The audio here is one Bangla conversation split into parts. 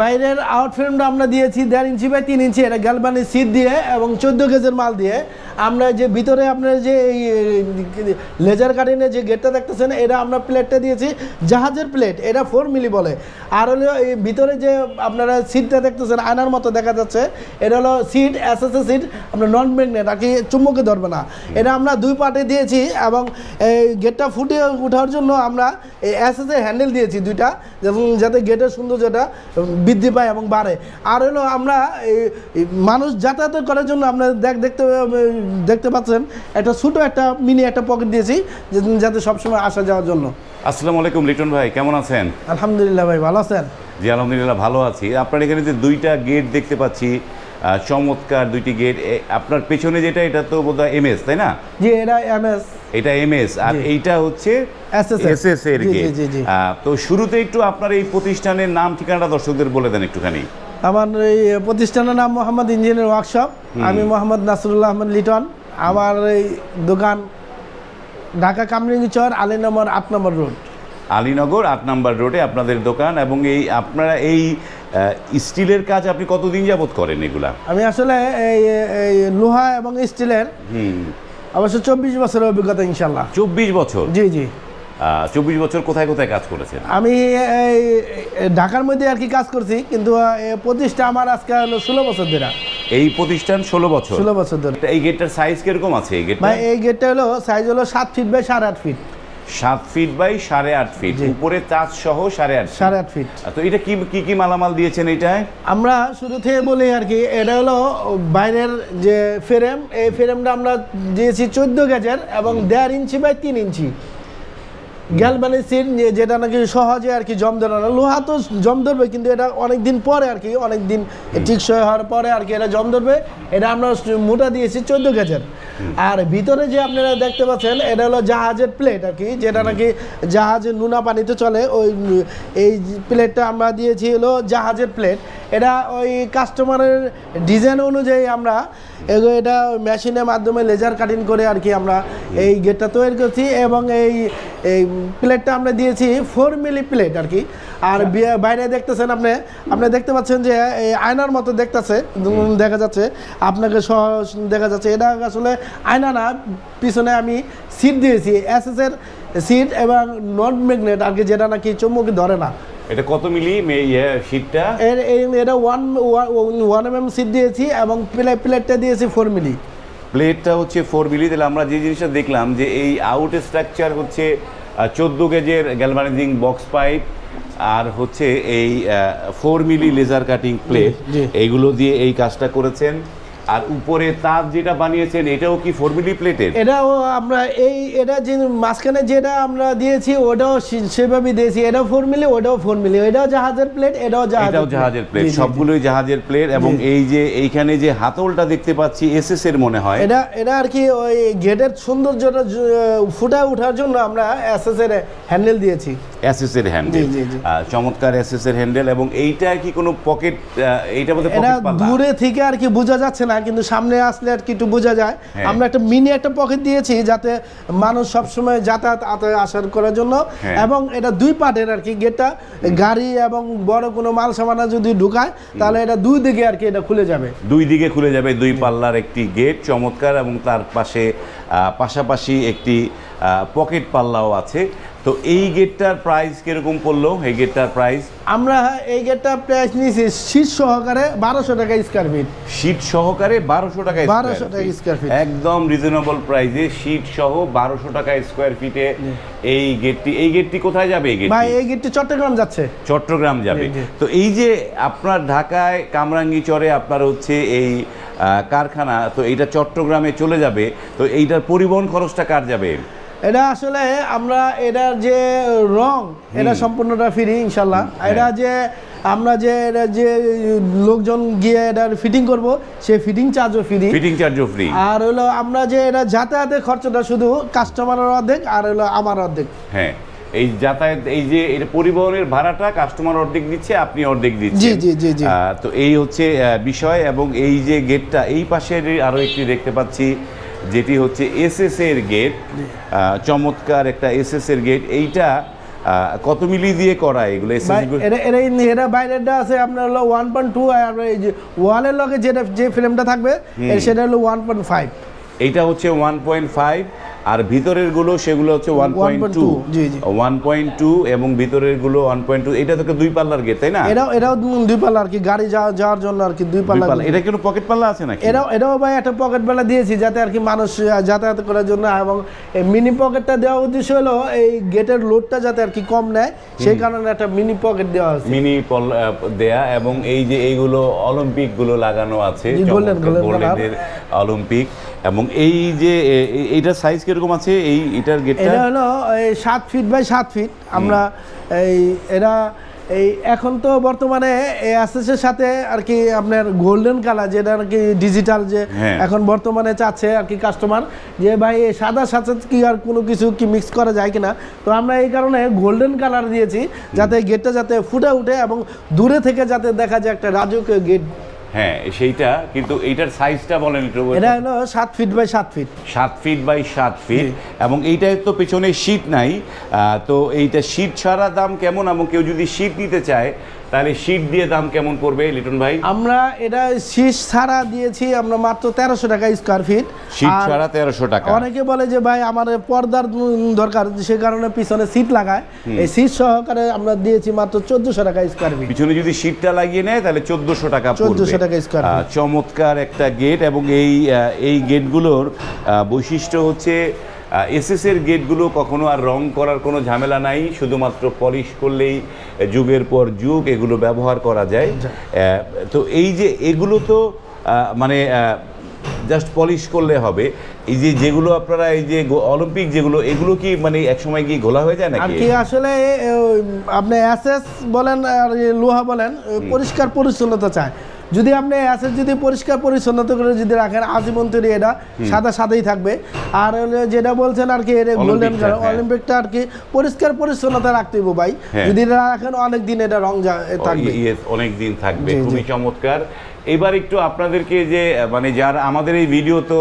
বাইরের আউট ফ্রেমটা আমরা দিয়েছি দেড় ইঞ্চি বাই তিন ইঞ্চি, এটা গ্যালবানি সিট দিয়ে এবং চোদ্দ কেজের মাল দিয়ে। আমরা যে ভিতরে আপনার যে এই লেজার কাটিংয়ে যে গেটটা দেখতেছেন, এটা আমরা প্লেটটা দিয়েছি জাহাজের প্লেট এটা ফোর মিলি বলে। আর হলো এই ভিতরে যে আপনারা সিটটা দেখতেছেন, আয়নার মতো দেখা যাচ্ছে, এটা হলো সিট এস এস সিট আপনার নন ম্যাগনেট আর কি চুম্বকে ধরবে না। এটা আমরা দুই পার্টে দিয়েছি এবং এই গেটটা ফুটে ওঠার জন্য আমরা এস এস হ্যান্ডেল দিয়েছি দুইটা যাতে গেটের সৌন্দর্যটা বৃদ্ধি পায় এবং বাড়ে। আর হলো আমরা মানুষ যাতায়াত করার জন্য আপনার দেখ দেখতে দেখতে পাচ্ছেন একটা ছোটো একটা মিনি একটা পকেট দিয়েছি যাতে সবসময় আসা যাওয়ার জন্য। আসসালামু আলাইকুম লিটন ভাই কেমন আছেন? আলহামদুলিল্লাহ ভাই ভালো আছেন? জি আলহামদুলিল্লাহ ভালো আছি। আপনার এখানে যে দুইটা গেট দেখতে পাচ্ছি চমৎকার দুইটি গেট আপনার পেছনে যেটা এটা তো বোধহয় এমএস তাই না? জি এটা এম এস এটা এমএস আর এইটা হচ্ছে SSS এসএস এর তো শুরুতে একটু আপনার এই প্রতিষ্ঠানের নাম ঠিকানাটা দর্শকদের বলে দেন একটুখানি। আমার এই প্রতিষ্ঠানের নাম মোহাম্মদ ইঞ্জিনিয়ার ওয়ার্কশপ। আমি মোহাম্মদ নাসরুল্লাহ আহমদ লিটন। আমার এই দোকান ঢাকা কামরিঙ্গি চর আলী নম্বর আট নম্বর রোড। আলীনগর আট নম্বর রোডে আপনাদের দোকান এবং এই আপনারা এই স্টিলের কাজ আপনি কতদিন যাবত করেন এগুলা? আমি আসলে এই লোহা এবং স্টিলের অবশ্য চব্বিশ বছরের অভিজ্ঞতা ইনশাল্লাহ চব্বিশ বছর? জি জি। চব্বিশ বছর কোথায় কোথায় কাজ করেছেন? আমি ঢাকার মধ্যে আর কি কাজ করছি কিন্তু প্রতিষ্ঠা আমার আজকে হলো ষোলো বছর ধরে। এই প্রতিষ্ঠান ষোলো বছর? ষোলো বছর ধরে। এই গেটটার সাইজ কীরকম আছে এই গেট ভাই এই গেটটা হলো সাইজ হলো সাত ফিট বাই সাড়ে আট ফিট সাত ফিট বাই সাড়ে আট ফিট। উপরে তাজ সহ সাড়ে আট সাড়ে আট ফিট তো এটা কি কি কি মালামাল দিয়েছেন এটায় আমরা শুরু থেকে বলি আর কি এটা হলো বাইরের যে ফ্রেম এই ফ্রেমটা আমরা দিয়েছি চোদ্দ গেজের এবং দেড় ইঞ্চি বাই তিন ইঞ্চি। গ্যালবানি সিট যেটা নাকি সহজে আর কি জম ধরে না, লোহা তো জম ধরবে, কিন্তু এটা অনেক দিন পরে আর কি অনেক দিন টিকসই হওয়ার পরে আর কি এটা জম ধরবে। এটা আমরা মোটা দিয়েছি চোদ্দ গেজের। আর ভিতরে যে আপনারা দেখতে পাচ্ছেন, এটা হলো জাহাজের প্লেট আর কি, যেটা নাকি জাহাজে নুনা পানিতে চলে। ওই এই প্লেটটা আমরা দিয়েছি হলো জাহাজের প্লেট। এটা ওই কাস্টমারের ডিজাইন অনুযায়ী আমরা এগো এটা মেশিনের মাধ্যমে লেজার কাটিং করে আর কি আমরা এই গেটটা তৈরি করছি এবং এই এই প্লেটটা আমরা দিয়েছি ফোর মিলি প্লেট আর কি। আর বি- বাইরে দেখতেছেন আপনি আপনি দেখতে পাচ্ছেন যে এই আয়নার মতো দেখতেছে দেখা যাচ্ছে। আপনাকে সহ দেখা যাচ্ছে এটা আসলে আয়না না পিছনে আমি সিট দিয়েছি এস এস এর সিট এবং নন ম্যাগনেট আর কি যেটা নাকি চুম্বকে ধরে না। এটা কত মিলি মে- ইয়ে শীটটা এর এই- এটা one one M M sheet দিয়েছি এবং প্লে প্লেটটা দিয়েছি ফোর মিলি। প্লেটটা হচ্ছে ফোর মিলি। তাহলে আমরা যে জিনিসটা দেখলাম যে এই আউট স্ট্রাকচার হচ্ছে চোদ্দ গেজের গ্যালভানাইজিং বক্স পাইপ আর হচ্ছে এই four milli laser cutting plate এইগুলো দিয়ে এই কাজটা করেছেন। আর উপরে তার যেটা বানিয়েছেন এটাও কি ফোর মিলি প্লেটের? এটাও আমরা এই এটা যে মাঝখানে যেটা আমরা দিয়েছি ওটাও সেভাবে দিয়েছি। এটাও ফোর মিলি ওটাও ফোর মিলি এটাও জাহাজের প্লেট এটাও এটাও জাহাজের প্লেট। সবগুলোই জাহাজের প্লেট এবং এই যে এইখানে যে হাতলটা দেখতে পাচ্ছি এসএস এর মনে হয়। এটা এটা আর কি ওই গেটের সৌন্দর্যটা ফুটা ওঠার জন্য আমরা এসএস এর হ্যান্ডেল দিয়েছি। এর হ্যান্ডেল। চমৎকার এর হ্যান্ডেল এবং এইটা কি কোনো পকেট এইটা মধ্যে এটা পকেট পাল্লা দূরে থেকে আর কি বোঝা যাচ্ছে না কিন্তু সামনে আসলে আর কি একটু বোঝা যায়। হ্যাঁ। আমরা একটা মিনি একটা পকেট দিয়েছি যাতে মানুষ সবসময় যাতায়াত আতে- আসার করার জন্য। হ্যাঁ। এবং এটা দুই পার্টের আর কি গেটটা। গাড়ি এবং বড় কোনো মাল সামানা যদি ঢুকায় তাহলে এটা দুই দিকে আর কি এটা খুলে যাবে। দুই দিকে খুলে যাবে দুই পাল্লার একটি গেট চমৎকার এবং তার পাশে পাশাপাশি একটি পকেট পাল্লাও আছে। তো এই গেটটার প্রাইস কীরকম পড়ল? এই গেটটার প্রাইস আমরা এই গেটটা প্রাইস নিয়েছি শীত সহকারে বারোশো টাকা স্কোয়ার ফিট শীট সহকারে বারোশো টাকা 1200 square টাকা square feet। একদম রিজনেবল প্রাইসে শীট সহ বারোশো টাকা স্কোয়ার ফিটে এই গেটটি এই গেটটি কোথায় যাবে এই ভাই এই গেটটি চট্টগ্রাম যাচ্ছে। চট্টগ্রাম যাবে। তো এই যে আপনার ঢাকায় কামরাঙ্গি চরে আপনার হচ্ছে এই কারখানা তো এইটা চট্টগ্রামে চলে যাবে। তো এইটার পরিবহন খরচটা কার যাবে? এটা আসলে আমরা এটার যে রং এটা সম্পূর্ণটা ফ্রি ইনশাল্লাহ হ্যাঁ। এটা যে আমরা যে এটা যে লোকজন গিয়ে এটার ফিটিং করব সে ফিটিং চার্জও ফ্রি ফিটিং চার্জও ফ্রি আর হলো আমরা যে এটা যাতায়াতের খরচটা শুধু কাস্টমারের অর্ধেক আর হলো আমার অর্ধেক। হ্যাঁ এই যাতায়াত এই যে এটা পরিবহনের ভাড়াটা কাস্টমার অর্ধেক দিচ্ছে আপনি অর্ধেক দিচ্ছেন। জি, জি, জি। তো এই হচ্ছে বিষয় এবং এই যে গেটটা এই পাশে আরও একটি দেখতে পাচ্ছি। যেটি হচ্ছে এসএস এর গেট চমৎকার একটা এস এর গেট এইটা কত মিলি দিয়ে করা এগুলো এটা এটা এটা আছে আপনার হলো ওয়ান পয়েন্ট টু আর এই যে ওয়ালের লগে যেটা যে ফ্রেমটা থাকবে সেটা হলো ওয়ান পয়েন্ট ফাইভ এইটা হচ্ছে ওয়ান পয়েন্ট ফাইভ আর ভিতরেরগুলো সেগুলো হচ্ছে ওয়ান পয়েন্ট টু 1.2 জি, জি। ওয়ান পয়েন্ট টু এবং ভিতরেরগুলো ওয়ান পয়েন্ট টু এটা তো দুই পাল্লার গেট তাই না? এটাও এটাও দুই পাল্লা আর কি গাড়ি যাওয়া যাওয়ার জন্য আর কি দুই পাল্লা পাল্লা। এটা কোনো পকেট পাল্লা আছে নাকি? এটাও এটাও ভাই একটা পকেট বেলা দিয়েছি যাতে আর কি মানুষ যাতায়াত করার জন্য এবং মিনি পকেটটা দেওয়া উদ্দেশ্য হলো এই গেটের লোডটা যাতে আর কি কম নেয়। সেই কারণে একটা মিনি পকেট দেওয়া আছে মিনি দেয়া এবং এই যে এইগুলো অলিম্পিকগুলো লাগানো আছে। অলিম্পিক এবং এই যে এইটার সাইজ কীরকম আছে? এই এটার গেটটা এটা হলো এই সাত ফিট বাই সাত ফিট আমরা এই এরা এই এখন তো বর্তমানে এই এর সাথে আর কি আপনার গোল্ডেন কালার যেটা আর কি ডিজিটাল যে হ্যাঁ। এখন বর্তমানে চাচ্ছে আর কি কাস্টমার যে ভাই এই সাদা সাথে কি আর কোনো কিছু কি মিক্স করা যায় কিনা? তো আমরা এই কারণে গোল্ডেন কালার দিয়েছি যাতে গেটটা যাতে ফুটে উঠে এবং দূরে থেকে যাতে দেখা যায় একটা রাজকীয় গেট হ্যাঁ সেইটা কিন্তু এইটার সাইজটা বলেন একটু এটা হলো সাত ফিট বাই সাত ফিট সাত ফিট বাই সাত ফিট এবং এইটা তো পেছনে শীত নাই। আহ, তো এইটা শীত ছাড়া দাম কেমন? এবং কেউ যদি শীত নিতে চায় তাহলে শীট দিয়ে দাম কেমন পড়বে লিটন ভাই? আমরা এটা শীষ ছাড়া দিয়েছি আমরা মাত্র তেরোশো টাকা স্কোয়ার ফিট শীট ছাড়া তেরোশো টাকা। অনেকে বলে যে ভাই আমার পর্দার দরকার সে কারণে পিছনে সিট লাগায়। এই সিট সহকারে আমরা দিয়েছি মাত্র চোদ্দশো টাকা স্কোয়ার ফিট পিছনে যদি শীটটা লাগিয়ে নেয় তাহলে চোদ্দশো টাকা চোদ্দশো টাকা স্কোয়ার। চমৎকার একটা গেট এবং এই এই গেটগুলোর বৈশিষ্ট্য হচ্ছে এসএস এর গেটগুলো কখনো আর রং করার কোনো ঝামেলা নাই শুধুমাত্র পলিশ করলেই যুগের পর যুগ এগুলো ব্যবহার করা যায়। তো এই যে এগুলো তো মানে জাস্ট পলিশ করলে হবে। এই যে যেগুলো আপনারা এই যে অলিম্পিক যেগুলো এগুলো কি মানে একসময় কি ঘোলা হয়ে যায় নাকি? কি আসলে আপনি অ্যাসেস বলেন আর লোহা বলেন পরিষ্কার পরিচ্ছন্নতা চায়। যদি আপনি অ্যাসেস যদি পরিষ্কার পরিচ্ছন্নতা করে যদি রাখেন আজীবন তৈরি এটা সাদা সাদাই থাকবে আর যেটা বলছেন আর কি এটা গোল্ডেন হ্যাঁ। অলিম্পিকটা আর কি পরিষ্কার পরিচ্ছন্নতা রাখতে হইব ভাই হ্যাঁ। যদি এটা রাখেন অনেক দিন এটা রং থাকবে ইয়েস অনেক দিন থাকবে। খুবই চমৎকার এবার একটু আপনাদেরকে যে মানে যার আমাদের এই ভিডিও তো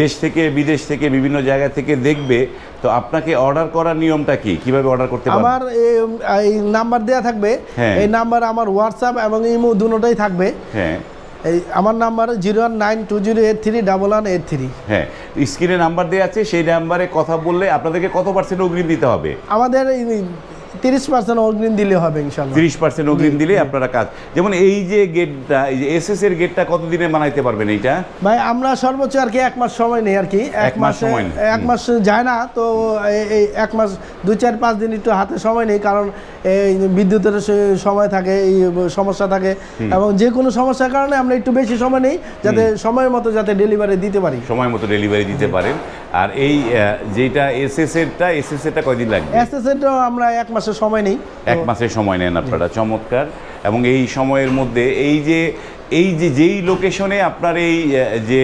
দেশ থেকে বিদেশ থেকে বিভিন্ন জায়গা থেকে দেখবে তো আপনাকে অর্ডার করার নিয়মটা কি? কীভাবে অর্ডার করতে পারবেন? আমার এই- নাম্বার দেয়া থাকবে। হ্যাঁ। এই নাম্বার আমার হোয়াটসঅ্যাপ এবং ইমো দুটোটাই থাকবে। হ্যাঁ। এই আমার number zero one nine two zero eight three double one eight three হ্যাঁ। স্ক্রিনে নাম্বার দেওয়া আছে সেই নাম্বারে কথা বললে আপনাদেরকে কত পার্সেন্ট অগ্রিম দিতে হবে? আমাদের তিরিশ পার্সেন্ট অগ্রিম দিলে হবে ইনশাল্লাহ তিরিশ পার্সেন্ট অগ্রিম দিলে আপনারা কাজ। যেমন এই যে গেটটা এই যে এস এর গেটটা কতদিনে বানাইতে পারবেন এইটা? ভাই আমরা সর্বোচ্চ আর কি এক মাস সময় নেই আর কি। এক মাস সময় এক মাস যায় না তো এই- এক মাস দুই চার পাঁচ দিন একটু হাতে সময় নেই কারণ এই বিদ্যুতের সময় থাকে এই সমস্যা থাকে। এবং যে কোনো সমস্যার কারণে আমরা একটু বেশি সময় নেই যাতে সময় মতো যাতে ডেলিভারি দিতে পারি। সময় মতো ডেলিভারি দিতে পারেন। আর এই যেটা এস এস এরটা এস এস এরটা কয়দিন লাগবে? এসএসএটাও আমরা এক মাসের সময় নেই। এক মাসের সময় নেন আপনারা চমৎকার। এবং এই সময়ের মধ্যে এই যে এই যে যেই লোকেশনে আপনার এই যে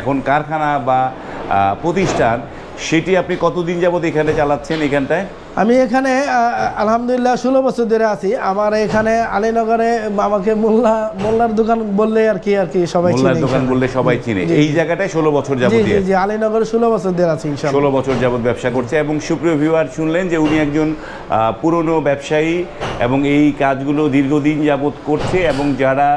এখন কারখানা বা প্রতিষ্ঠান সেটি আপনি কতদিন যাবত এখানে চালাচ্ছেন এখানটায়? আমি এখানে আলহামদুলিল্লাহ ষোলো বছর ধরে আছি। আমার এখানে আলীনগরে আমাকে মোল্লা মোল্লার দোকান বললে আর কি আর কি সবাই মোল্লার দোকান বললে সবাই চিনে। এই জায়গাটায় ষোলো বছর যাবত জি জি আলীনগরে ষোলো বছর ধরে আছি ষোলো বছর যাবত ব্যবসা করছে এবং সুপ্রিয় ভিউয়ার শুনলেন যে উনি একজন পুরনো ব্যবসায়ী এবং এই কাজগুলো দীর্ঘদিন যাবত করছে এবং যারা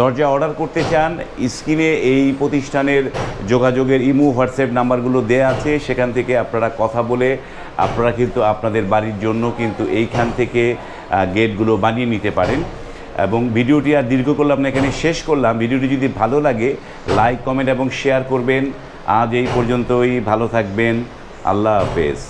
দরজা অর্ডার করতে চান স্ক্রিনে এই প্রতিষ্ঠানের যোগাযোগের ইমো হোয়াটসঅ্যাপ নাম্বারগুলো দেয়া আছে। সেখান থেকে আপনারা কথা বলে আপনারা কিন্তু আপনাদের বাড়ির জন্য কিন্তু এইখান থেকে গেটগুলো বানিয়ে নিতে পারেন। এবং ভিডিওটি আর দীর্ঘ করলাম না, এখানে শেষ করলাম। ভিডিওটি যদি ভালো লাগে, লাইক, কমেন্ট এবং শেয়ার করবেন। আজ এই পর্যন্তই, ভালো থাকবেন। আল্লাহ হাফেজ।